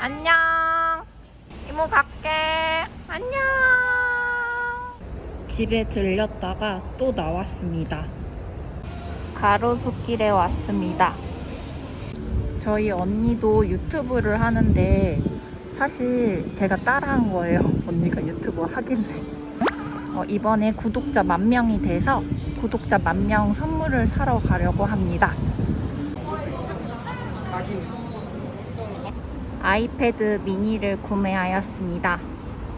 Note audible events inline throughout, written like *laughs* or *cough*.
안녕. 이모 갈게. 안녕. 집에 들렸다가 또 나왔습니다. 가로수길에 왔습니다. 저희 언니도 유튜브를 하는데 사실 제가 따라한 거예요. 언니가 유튜브 하길래. 어, 이번에 구독자 만 명이 돼서 구독자 만 명 선물을 사러 가려고 합니다. 아이패드 미니를 구매하였습니다.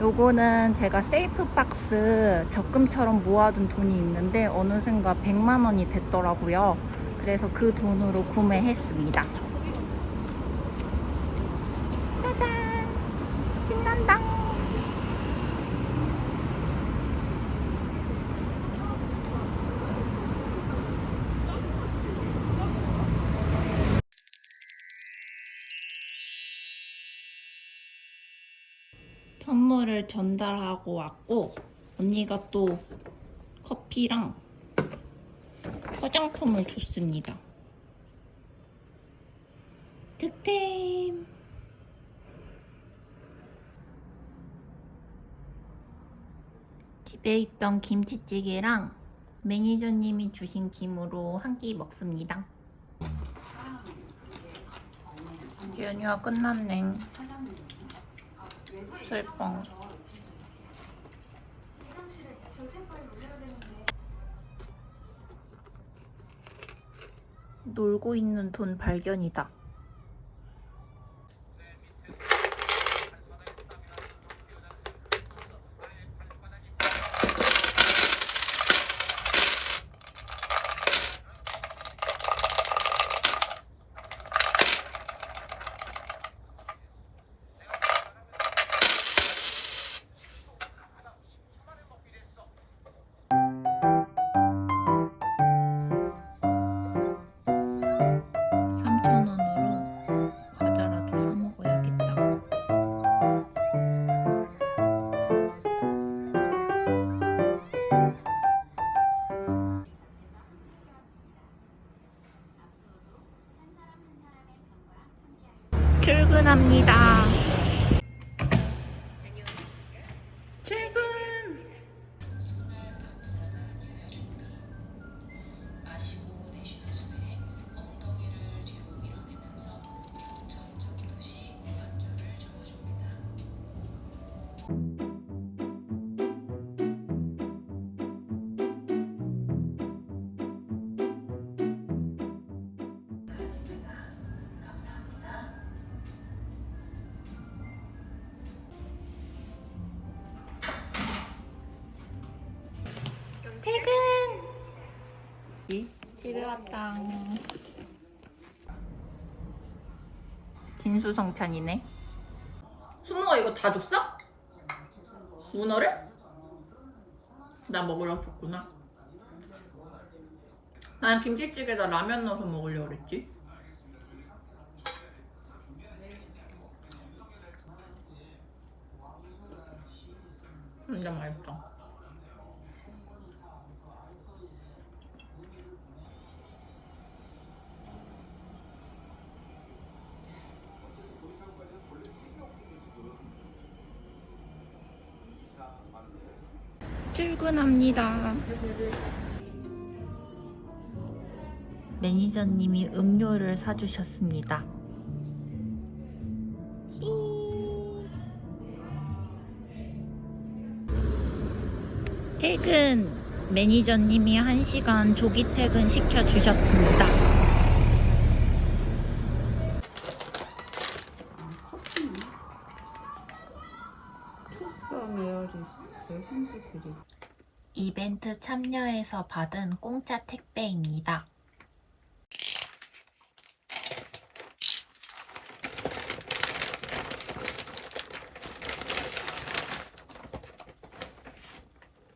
요거는 제가 세이프 박스 적금처럼 모아둔 돈이 있는데 어느샌가 100만 원이 됐더라고요. 그래서 그 돈으로 구매했습니다. 선물을 전달하고 왔고 언니가 또 커피랑 화장품을 줬습니다. 득템! 집에 있던 김치찌개랑 매니저님이 주신 김으로 한 끼 먹습니다. 연휴가 끝났네. 슬퍼. 놀고 있는 돈 발견이다. 출근합니다. 퇴근. 이 집에 왔다. 진수성찬이네. 수모가 이거 다 줬어? 문어를? 나 먹으려고 줬구나. 난 김치찌개에다 라면 넣어서 먹으려고 그랬지. 진짜 맛있다. 출근합니다. 매니저님이 음료를 사주셨습니다. 히. 퇴근. 매니저님이 1시간 조기 퇴근 시켜주셨습니다. 투썸 에어리스트 핸드 드립 이벤트 참여해서 받은 공짜 택배입니다.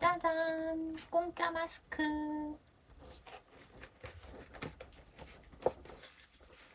짜잔! 공짜 마스크.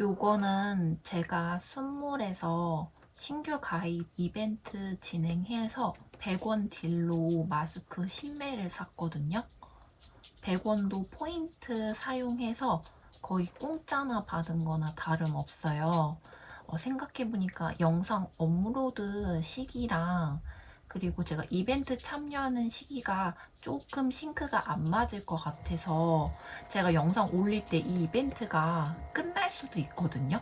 요거는 제가 순물에서 신규 가입 이벤트 진행해서 100원 딜로 마스크 10매를 샀거든요. 100원도 포인트 사용해서 거의 공짜나 받은 거나 다름없어요. 어, 생각해보니까 영상 업로드 시기랑 그리고 제가 이벤트 참여하는 시기가 조금 싱크가 안 맞을 것 같아서 제가 영상 올릴 때 이 이벤트가 끝날 수도 있거든요.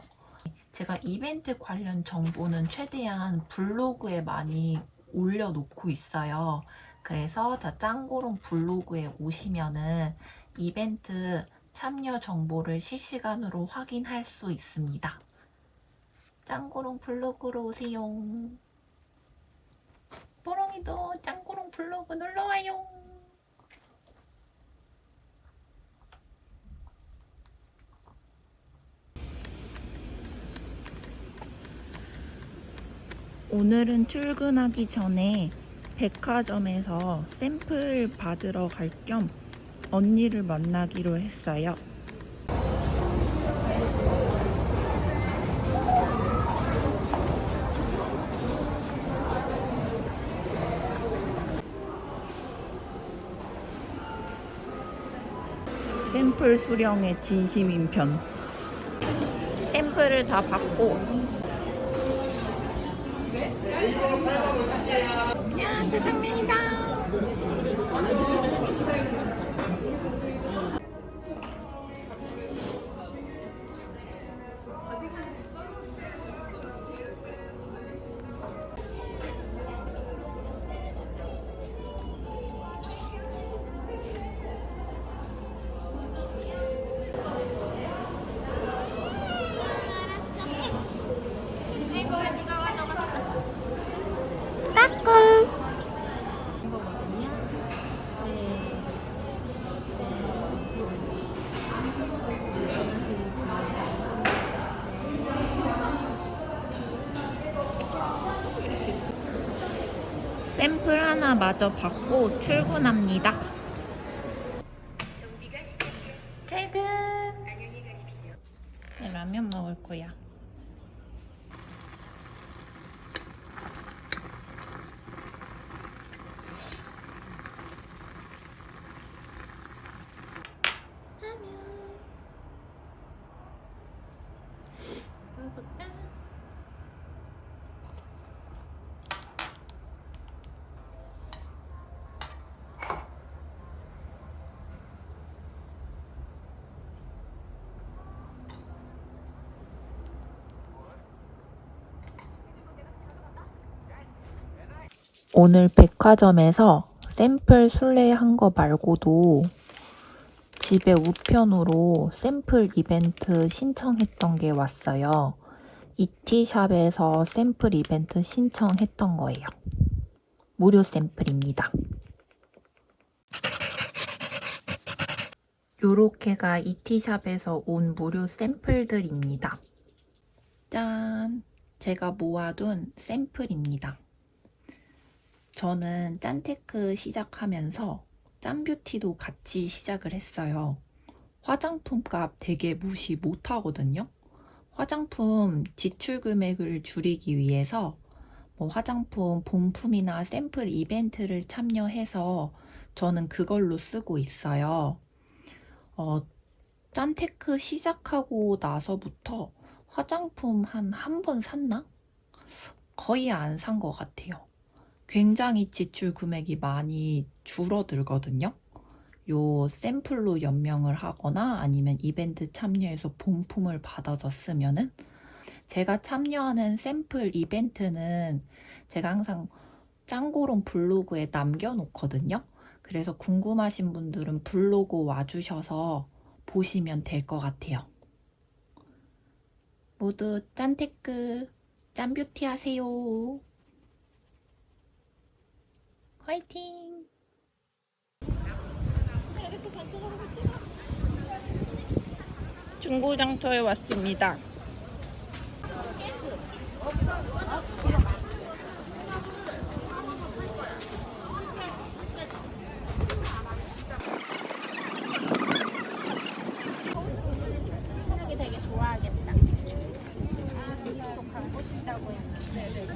제가 이벤트 관련 정보는 최대한 블로그에 많이 올려놓고 있어요. 그래서 자 짱고롱 블로그에 오시면은 이벤트 참여 정보를 실시간으로 확인할 수 있습니다. 짱고롱 블로그로 오세요. 뽀롱이도 짱고롱 블로그 놀러와요. 오늘은 출근하기 전에 백화점에서 샘플 받으러 갈 겸 언니를 만나기로 했어요. 샘플 수령의 진심인 편. 샘플을 다 받고 야, 짜장면이다. 샘플 하나 마저 받고 출근합니다. 퇴근. 네, 라면 먹을 거야. 먹을까? 오늘 백화점에서 샘플 순례한 거 말고도 집에 우편으로 샘플 이벤트 신청했던 게 왔어요. 이티샵에서 샘플 이벤트 신청했던 거예요. 무료 샘플입니다. 요렇게가 이티샵에서 온 무료 샘플들입니다. 짠! 제가 모아둔 샘플입니다. 저는 짠테크 시작하면서 짠뷰티도 같이 시작을 했어요. 화장품 값 되게 무시 못하거든요. 화장품 지출 금액을 줄이기 위해서 뭐 화장품 본품이나 샘플 이벤트를 참여해서 저는 그걸로 쓰고 있어요. 어, 짠테크 시작하고 나서부터 화장품 한 한 번 샀나? 거의 안 산 것 같아요. 굉장히 지출 금액이 많이 줄어들거든요. 요 샘플로 연명을 하거나 아니면 이벤트 참여해서 본품을 받아서 쓰면은 제가 참여하는 샘플 이벤트는 제가 항상 짱고롱 블로그에 남겨놓거든요. 그래서 궁금하신 분들은 블로그 와주셔서 보시면 될 것 같아요. 모두 짠테크, 짠뷰티 하세요. 화이팅! 중고장터에 왔습니다. 되게 좋아하겠다. 아, 또 갖고 싶다고 했는데.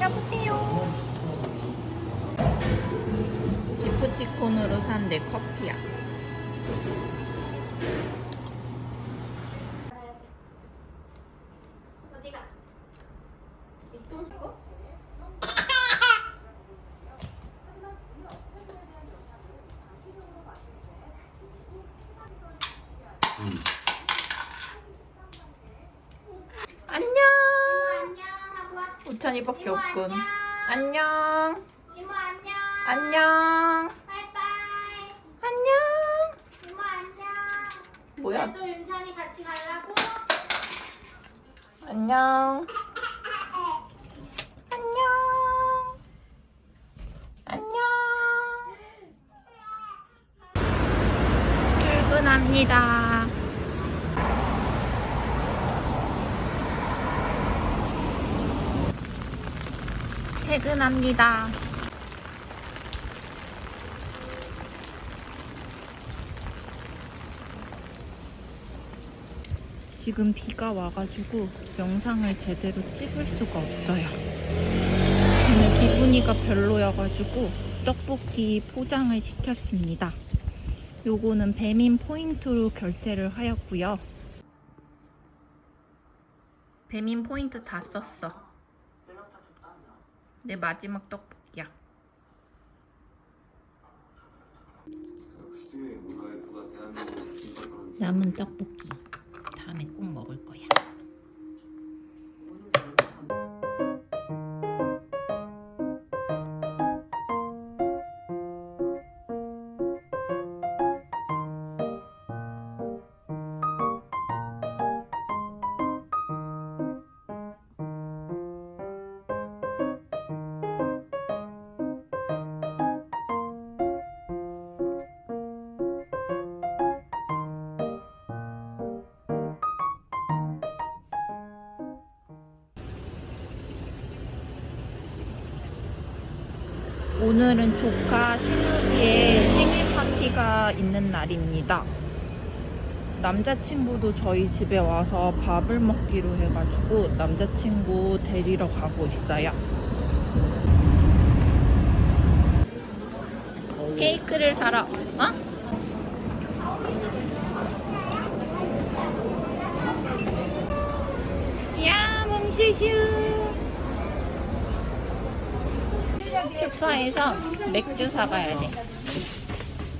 여보세요. 기프티콘으로 산 내 커피야. 어디가? 이똥 거? *laughs* 안녕. 이모 안녕 우찬이밖에 이모 없군. 안녕. 안녕. 이모 안녕. 안녕. 바이바이. 안녕. 이모 안녕. 뭐야? 나도 윤찬이 같이 가려고. 안녕. *laughs* 안녕. 안녕. 출근합니다. 퇴근합니다. 지금 비가 와가지고 영상을 제대로 찍을 수가 없어요. 오늘 기분이가 별로여가지고 떡볶이 포장을 시켰습니다. 요거는 배민 포인트로 결제를 하였고요. 배민 포인트 다 썼어. 내 마지막 떡볶이야. 남은 떡볶이. 다음에 꼭 먹을 거야. 오늘은 조카 신우기의 생일 파티가 있는 날입니다. 남자친구도 저희 집에 와서 밥을 먹기로 해가지고 남자친구 데리러 가고 있어요. 케이크를 사러, 어? 야, 몽슈슈. 슈퍼에서 맥주 사가야 돼.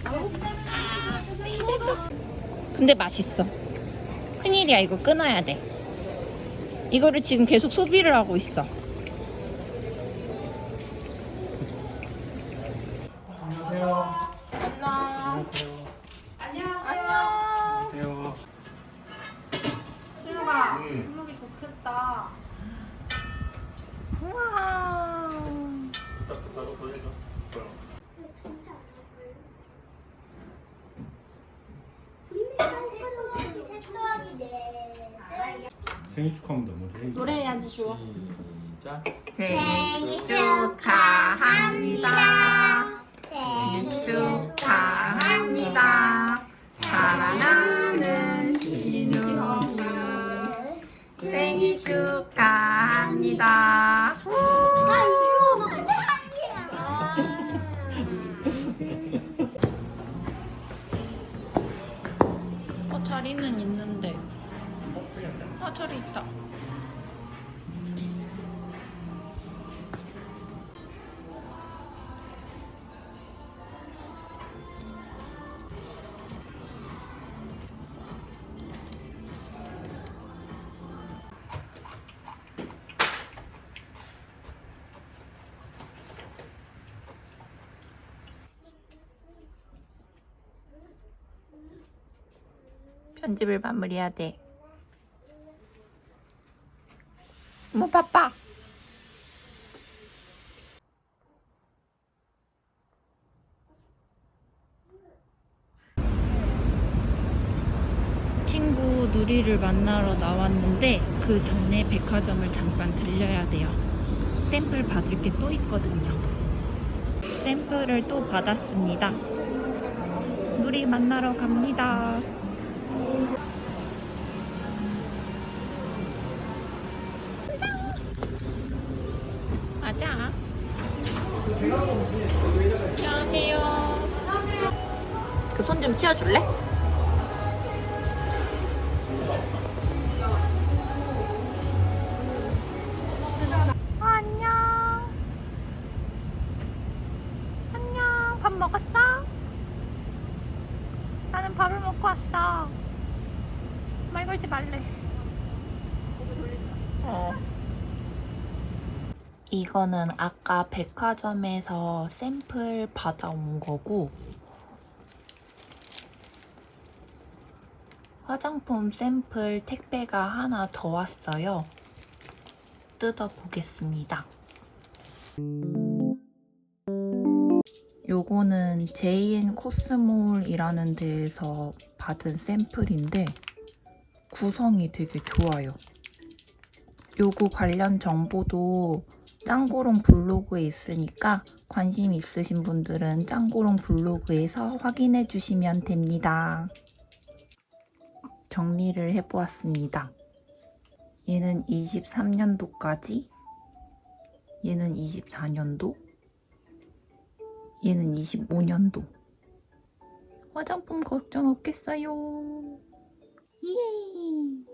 아, 근데 맛있어. 큰일이야, 이거 끊어야 돼. 이거를 지금 계속 소비를 하고 있어. 안녕하세요. 안녕. 안녕하세요. 안녕하세요. 준우가 응. 분위기 좋겠다. 우와. 나도 보내줘. 진짜 안 먹을. 분위기 세트하기 네. 생일 축하합니다. 먼저. 노래해야지 좋아. 시작. 생일 축하합니다. 생일 축하합니다. 사랑하는 신우기 생일 축하합니다. 아 이거 너무 어, 자리는 있는데. 아, 자리 있다. 편집을 마무리해야 돼. 친구 누리를 만나러 나왔는데 그 전에 백화점을 잠깐 들려야 돼요. 샘플 받을 게 또 있거든요. 샘플을 또 받았습니다. 누리 만나러 갑니다. 맞아. 안녕하세요. 그 손 좀 치워줄래? 거는 아까 백화점에서 샘플 받아온 거고 화장품 샘플 택배가 하나 더 왔어요. 뜯어보겠습니다. 요거는 제인 코스몰이라는 데에서 받은 샘플인데 구성이 되게 좋아요. 요거 관련 정보도 짱고롱 블로그에 있으니까 관심 있으신 분들은 짱고롱 블로그에서 확인해 주시면 됩니다. 정리를 해보았습니다. 얘는 23년도까지, 얘는 24년도, 얘는 25년도. 화장품 걱정 없겠어요. 예!